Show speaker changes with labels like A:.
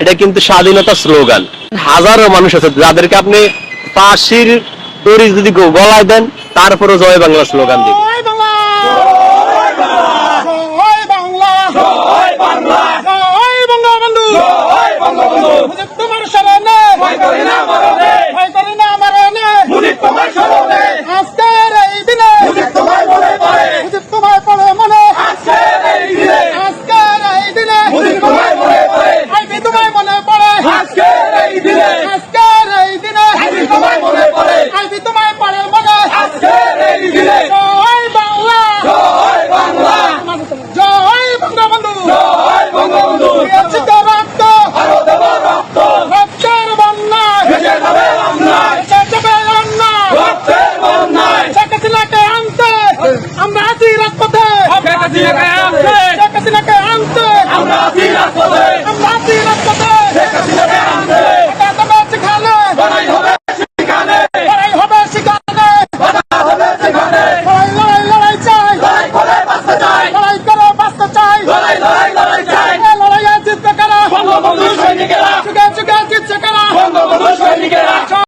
A: এটা কিন্তু স্বাধীনতা স্লোগান। হাজারো মানুষ আছে যাদেরকে আপনি ফাঁসির দড়ি যদি গলায় দেন তারপরে জয় বাংলা স্লোগান দিবেন
B: তোমার ভয় করি না মরণে ভয় করি না মরণে তোমার আমরা আছি রাজপথে আনতে আমরা আছি রাজপথে আমরা আছি রাজপথে লড়াই লড়াই চাই লড়াই জিতবে কারা বঙ্গবন্ধু সৈনিকেরা যুগে যুগে জিতছে কারা বঙ্গবন্ধু সৈনিকেরা।